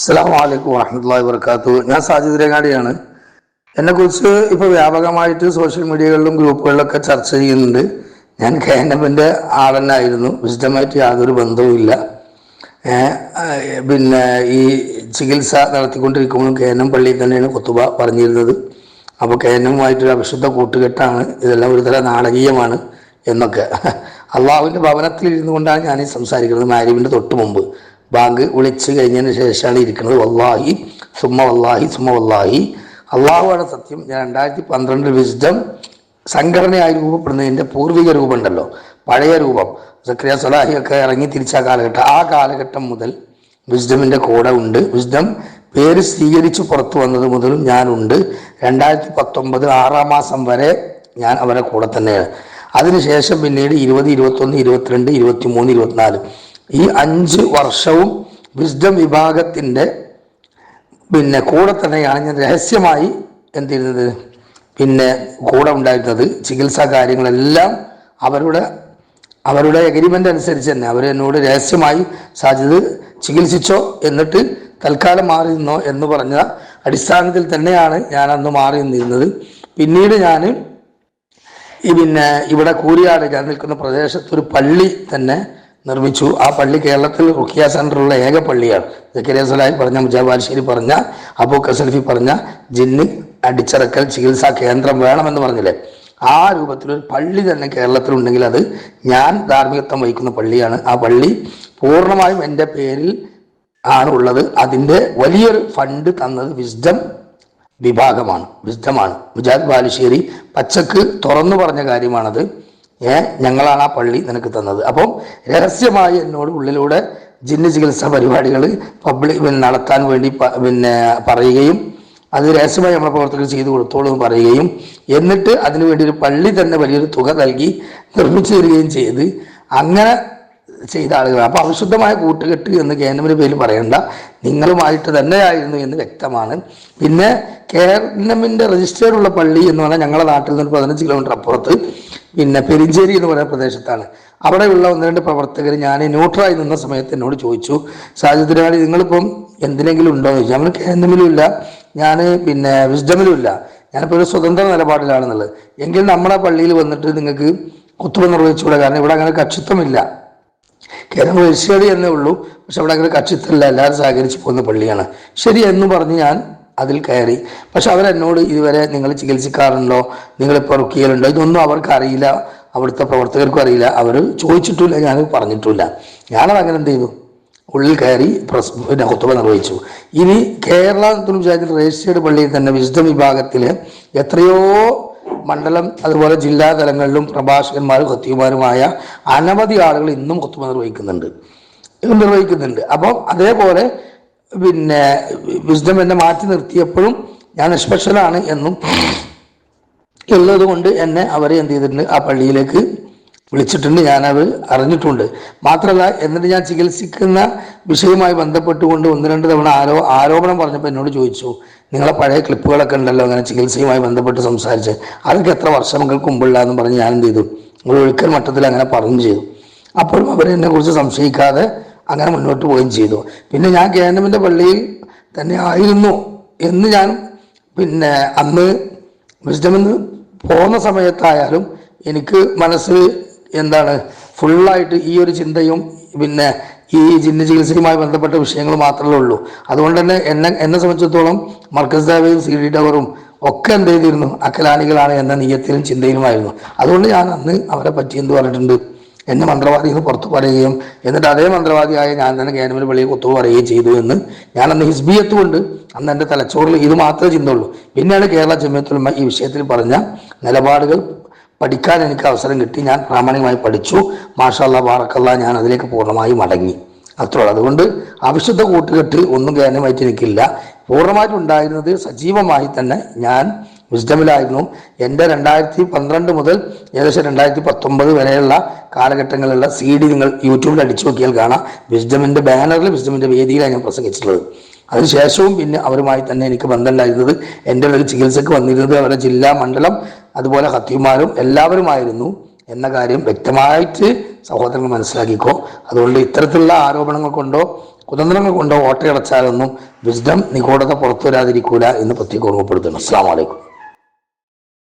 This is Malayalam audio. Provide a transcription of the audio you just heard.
അസ്സാം വലൈക്കും വാഹമത്തല്ലാ വർക്കാത്തു ഞാൻ സാജിദ് രേങ്ങാടിയാണ് എന്നെക്കുറിച്ച് ഇപ്പോൾ വ്യാപകമായിട്ട് സോഷ്യൽ മീഡിയകളിലും ഗ്രൂപ്പുകളിലൊക്കെ ചർച്ച ചെയ്യുന്നുണ്ട്. ഞാൻ കെ എൻ എമ്മിന്റെ ആളെന്നായിരുന്നു വിശദമായിട്ട് യാതൊരു ബന്ധവുമില്ല പിന്നെ ഈ ചികിത്സ നടത്തിക്കൊണ്ടിരിക്കുമ്പോഴും കെ എൻ എം പള്ളിയിൽ തന്നെയാണ് കൊത്തുബ പറഞ്ഞിരുന്നത്. അപ്പോൾ കെ എൻ എമ്മുമായിട്ടൊരു അവിശുദ്ധ കൂട്ടുകെട്ടാണ്. ഇതെല്ലാം ഒരു തരം നാടകീയമാണ് എന്നൊക്കെ. അള്ളാഹുവിന്റെ ഭവനത്തിൽ ഇരുന്നു കൊണ്ടാണ് ഞാൻ സംസാരിക്കുന്നത്. മാരിവിന്റെ തൊട്ട് മുമ്പ് ബാങ്ക് വിളിച്ച് കഴിഞ്ഞതിന് ശേഷമാണ് ഇരിക്കുന്നത്. വല്ലാഹി സുമ വല്ലാഹി സുമ വല്ലാഹി. അള്ളാഹുവാണ് സത്യം. ഞാൻ രണ്ടായിരത്തി പന്ത്രണ്ടിൽ വിസ്ഡം സംഘടനയായി രൂപപ്പെടുന്നതിന്റെ പൂർവിക രൂപം ഉണ്ടല്ലോ പഴയ രൂപം. സക്രിയ സലാഹി ഒക്കെ ഇറങ്ങി തിരിച്ച കാലഘട്ടം. ആ കാലഘട്ടം മുതൽ വിസ്ഡമിന്റെ കൂടെ ഉണ്ട്. വിസ്ഡം പേര് സ്വീകരിച്ച് പുറത്തു വന്നത് മുതലും ഞാനുണ്ട്. രണ്ടായിരത്തി പത്തൊമ്പത് ആറാം മാസം വരെ ഞാൻ അവരുടെ കൂടെ തന്നെയാണ്. അതിനുശേഷം പിന്നീട് ഇരുപത് ഇരുപത്തൊന്ന് ഇരുപത്തിരണ്ട് ഇരുപത്തി മൂന്ന് ഇരുപത്തിനാല്. ഈ അഞ്ച് വർഷവും വിസ്ഡം വിഭാഗത്തിന്റെ പിന്നെ കൂടെ തന്നെയാണ് ഞാൻ രഹസ്യമായി എന്ത് ചെയ്യുന്നത് പിന്നെ കൂടെ ഉണ്ടായിരുന്നത് ചികിത്സാ കാര്യങ്ങളെല്ലാം അവരുടെ അവരുടെ എഗ്രിമെന്റ് അനുസരിച്ച് തന്നെ. അവർ എന്നോട് രഹസ്യമായി സാധ്യത ചികിത്സിച്ചോ എന്നിട്ട് തൽക്കാലം മാറി നിന്നോ എന്ന് പറഞ്ഞ അടിസ്ഥാനത്തിൽ തന്നെയാണ് ഞാൻ അന്ന് മാറി നിന്നിരുന്നത്. പിന്നീട് ഞാൻ ഈ പിന്നെ ഇവിടെ കൂരിയാട് ഞാൻ നിൽക്കുന്ന പ്രദേശത്ത് ഒരു പള്ളി തന്നെ നിർമ്മിച്ചു. ആ പള്ളി കേരളത്തിൽ റുക്കിയ സെന്ററുള്ള ഏക പള്ളിയാണ്. ജക്കരിയ സലാഹി പറഞ്ഞ മുജാബാൽശ്ശേരി പറഞ്ഞ അബു കസൽഫി പറഞ്ഞ ജിന്ന് അടിച്ചിറക്കൽ ചികിത്സാ കേന്ദ്രം വേണമെന്ന് പറഞ്ഞില്ലേ? ആ രൂപത്തിലൊരു പള്ളി തന്നെ കേരളത്തിലുണ്ടെങ്കിൽ അത് ഞാൻ ധാർമ്മികത്വം വഹിക്കുന്ന പള്ളിയാണ്. ആ പള്ളി പൂർണമായും എന്റെ പേരിൽ ആണ് ഉള്ളത്. അതിന്റെ വലിയൊരു ഫണ്ട് തന്നത് വിസ്ഡം വിഭാഗമാണ്. വിസ്ഡമാണ്. മുജാദ് ബാലുശ്ശേരി പച്ചക്ക് തുറന്നു പറഞ്ഞ കാര്യമാണത്. ഏ? ഞങ്ങളാണ് ആ പള്ളി നിനക്ക് തന്നത്. അപ്പം രഹസ്യമായി എന്നോട് ഉള്ളിലൂടെ ജിന്ന് ചികിത്സാ പരിപാടികൾ പബ്ലിക് നടത്താൻ വേണ്ടി പിന്നെ പറയുകയും അത് രഹസ്യമായി നമ്മളെ പ്രവർത്തകർ ചെയ്തു കൊടുത്തോളൂ എന്ന് പറയുകയും എന്നിട്ട് അതിനു വേണ്ടി ഒരു പള്ളി തന്നെ വലിയൊരു തുക നൽകി നിർമ്മിച്ചു തരികയും ചെയ്ത് അങ്ങനെ ചെയ്ത ആളുകൾ അപ്പോൾ അവിശുദ്ധമായ കൂട്ടുകെട്ട് എന്ന് കേന്ദ്രമിന്റെ പേരിൽ പറയണ്ട. നിങ്ങളുമായിട്ട് തന്നെയായിരുന്നു എന്ന് വ്യക്തമാണ്. പിന്നെ കേരളമിന്റെ രജിസ്റ്റേർഡുള്ള പള്ളി എന്ന് പറഞ്ഞാൽ ഞങ്ങളുടെ നാട്ടിൽ നിന്ന് പതിനഞ്ച് കിലോമീറ്റർ അപ്പുറത്ത് പിന്നെ പെരിഞ്ചേരി എന്ന് പറയുന്ന പ്രദേശത്താണ്. അവിടെയുള്ള ഒന്ന് രണ്ട് പ്രവർത്തകർ ഞാൻ ന്യൂട്രായി നിന്ന സമയത്ത് എന്നോട് ചോദിച്ചു സാഹചര്യമായി നിങ്ങളിപ്പം എന്തിനെങ്കിലും ഉണ്ടോ? എന്ന് ചോദിച്ചു. നമ്മൾ കേന്ദ്രമിലും ഇല്ല. ഞാൻ പിന്നെ വിസ്ഡമിലും ഇല്ല. ഞാനിപ്പോൾ ഒരു സ്വതന്ത്ര നിലപാടിലാണെന്നുള്ളത്. എങ്കിൽ നമ്മുടെ പള്ളിയിൽ വന്നിട്ട് നിങ്ങൾക്ക് കുത്തുവ നിർവഹിച്ചുകൂടെ? കാരണം ഇവിടെ അങ്ങനെ കക്ഷിത്വമില്ല. കേരളം എരിശ്ശേരി എന്നേ ഉള്ളൂ. പക്ഷെ അവിടെ അങ്ങനെ കക്ഷിത്വമില്ല. എല്ലാവരും സഹകരിച്ച് പോകുന്ന പള്ളിയാണ്. ശരി എന്ന് പറഞ്ഞ് ഞാൻ അതിൽ കയറി. പക്ഷെ അവരെന്നോട് ഇതുവരെ നിങ്ങൾ ചികിത്സിക്കാറുണ്ടോ നിങ്ങളിപ്പോൾ റുക്കിയലുണ്ടോ ഇതൊന്നും അവർക്ക് അറിയില്ല. അവിടുത്തെ പ്രവർത്തകർക്കും അറിയില്ല. അവർ ചോദിച്ചിട്ടില്ല ഞാൻ പറഞ്ഞിട്ടില്ല. ഞാനത് അങ്ങനെ എന്ത് ചെയ്തു? ഉള്ളിൽ കയറി പ്രസ് പിന്നെ കുത്തുവ നിർവഹിച്ചു. ഇനി കേരള പഞ്ചായത്തിൽ രജിസ്റ്റേർഡ് പള്ളിയിൽ തന്നെ വിശുദ്ധ വിഭാഗത്തിൽ എത്രയോ മണ്ഡലം അതുപോലെ ജില്ലാ തലങ്ങളിലും പ്രഭാഷകന്മാരും കൊത്തിയുമാരുമായ അനവധി ആളുകൾ ഇന്നും കുത്തുവ നിർവഹിക്കുന്നുണ്ട്. നിർവഹിക്കുന്നുണ്ട്. അപ്പം അതേപോലെ പിന്നെ വിസ്ഡം എന്നെ മാറ്റി നിർത്തിയപ്പോഴും ഞാൻ നിഷ്പക്ഷനാണ് എന്നും ഉള്ളത് കൊണ്ട് എന്നെ അവർ എന്ത് ചെയ്തിട്ടുണ്ട്? ആ പള്ളിയിലേക്ക് വിളിച്ചിട്ടുണ്ട്. ഞാനത് അറിഞ്ഞിട്ടുണ്ട്. മാത്രമല്ല എന്നിട്ട് ഞാൻ ചികിത്സിക്കുന്ന വിഷയവുമായി ബന്ധപ്പെട്ടുകൊണ്ട് ഒന്ന് രണ്ട് തവണ ആരോ ആരോപണം പറഞ്ഞപ്പോൾ എന്നോട് ചോദിച്ചു നിങ്ങളെ പഴയ ക്ലിപ്പുകളൊക്കെ ഉണ്ടല്ലോ അങ്ങനെ ചികിത്സയുമായി ബന്ധപ്പെട്ട് സംസാരിച്ച്. അതൊക്കെ എത്ര വർഷങ്ങൾക്ക് മുമ്പുള്ള എന്ന് പറഞ്ഞ് ഞാൻ എന്ത് ചെയ്തു? ഒരു ഒഴുക്കൽ മട്ടത്തിൽ അങ്ങനെ പറഞ്ഞു ചെയ്തു. അപ്പോഴും അവരെന്നെ കുറിച്ച് സംശയിക്കാതെ അങ്ങനെ മുന്നോട്ട് പോവുകയും ചെയ്തു. പിന്നെ ഞാൻ കേന്ദ്രമിന്റെ പള്ളിയിൽ തന്നെ ആയിരുന്നു എന്ന് ഞാൻ പിന്നെ അന്ന് വിസ്ഡമെന്ന് പോകുന്ന സമയത്തായാലും എനിക്ക് മനസ്സ് എന്താണ് ഫുള്ളായിട്ട് ഈ ഒരു ചിന്തയും പിന്നെ ഈ ജിന്ന ചികിത്സയുമായി ബന്ധപ്പെട്ട വിഷയങ്ങൾ മാത്രമേ ഉള്ളൂ. അതുകൊണ്ട് തന്നെ എന്നെ എന്നെ സംബന്ധിച്ചിടത്തോളം മർക്കസ് ദേവയും സി ഡി ടവറും ഒക്കെ എന്ത് ചെയ്തിരുന്നു? അക്കലാനികളാണ് എന്ന നീയത്തിലും ചിന്തയിലുമായിരുന്നു. അതുകൊണ്ട് ഞാൻ അന്ന് അവരെ പറ്റി എന്ത് പറഞ്ഞിട്ടുണ്ട്? എന്നെ മന്ത്രവാദി എന്ന് പുറത്ത് പറയുകയും എന്നിട്ട് അതേ മന്ത്രവാദിയായ ഞാൻ തന്നെ കേരളത്തിൽ വെളിയിൽ കുത്തു പറയുകയും ചെയ്തു എന്ന് ഞാൻ അന്ന് ഹിസ്ബിയത്ത് കൊണ്ട് അന്ന് എന്റെ തലച്ചോറിൽ ഇത് മാത്രമേ ചിന്തയുള്ളൂ പിന്നെയാണ് കേരള ജമ്യത്തുലമ ഈ വിഷയത്തിൽ പറഞ്ഞ നിലപാടുകൾ പഠിക്കാൻ എനിക്ക് അവസരം കിട്ടി. ഞാൻ പ്രാമാണികമായി പഠിച്ചു. മാഷല്ല ബാറക്കല്ല ഞാൻ അതിലേക്ക് പൂർണമായും മടങ്ങി. അത്രേ ഉള്ളൂ. അതുകൊണ്ട് അവിശുദ്ധ കൂട്ടുകെട്ട് ഒന്നും കേന്ദ്രമായിട്ട് എനിക്കില്ല പൂർണമായിട്ടുണ്ടായിരുന്നത് സജീവമായി തന്നെ ഞാൻ വിസ്ഡമിലായിരുന്നു എന്റെ രണ്ടായിരത്തി പന്ത്രണ്ട് മുതൽ ഏകദേശം രണ്ടായിരത്തി പത്തൊമ്പത് വരെയുള്ള കാലഘട്ടങ്ങളിലുള്ള സി ഡി നിങ്ങൾ യൂട്യൂബിൽ അടിച്ചു നോക്കിയാൽ കാണാം. വിസ്ഡമിന്റെ ബാനറിൽ വിസ്ഡമിന്റെ വേദിയിലാണ് ഞാൻ പ്രസംഗിച്ചിട്ടുള്ളത്. അതിനുശേഷവും പിന്നെ അവരുമായി തന്നെ എനിക്ക് ബന്ധമുണ്ടായിരുന്നത് എന്റെ ഒരു ചികിത്സക്ക് വന്നിരുന്നത് അവരുടെ ജില്ലാ മണ്ഡലം അതുപോലെ ഹത്തിമാരും എല്ലാവരുമായിരുന്നു എന്ന കാര്യം വ്യക്തമായിട്ട് സഹോദരങ്ങൾ മനസ്സിലാക്കിക്കോ. അതുകൊണ്ട് ഇത്തരത്തിലുള്ള ആരോപണങ്ങൾ കൊണ്ടോ കുതന്ത്രങ്ങൾ കൊണ്ടോ ഓട്ടയടച്ചാലൊന്നും വിസ്ഡം നിഗൂഢത പുറത്തു വരാതിരിക്കൂല എന്ന് പ്രത്യേകം ഓർമ്മപ്പെടുത്തുന്നു. അസ്സാം വലൈക്കും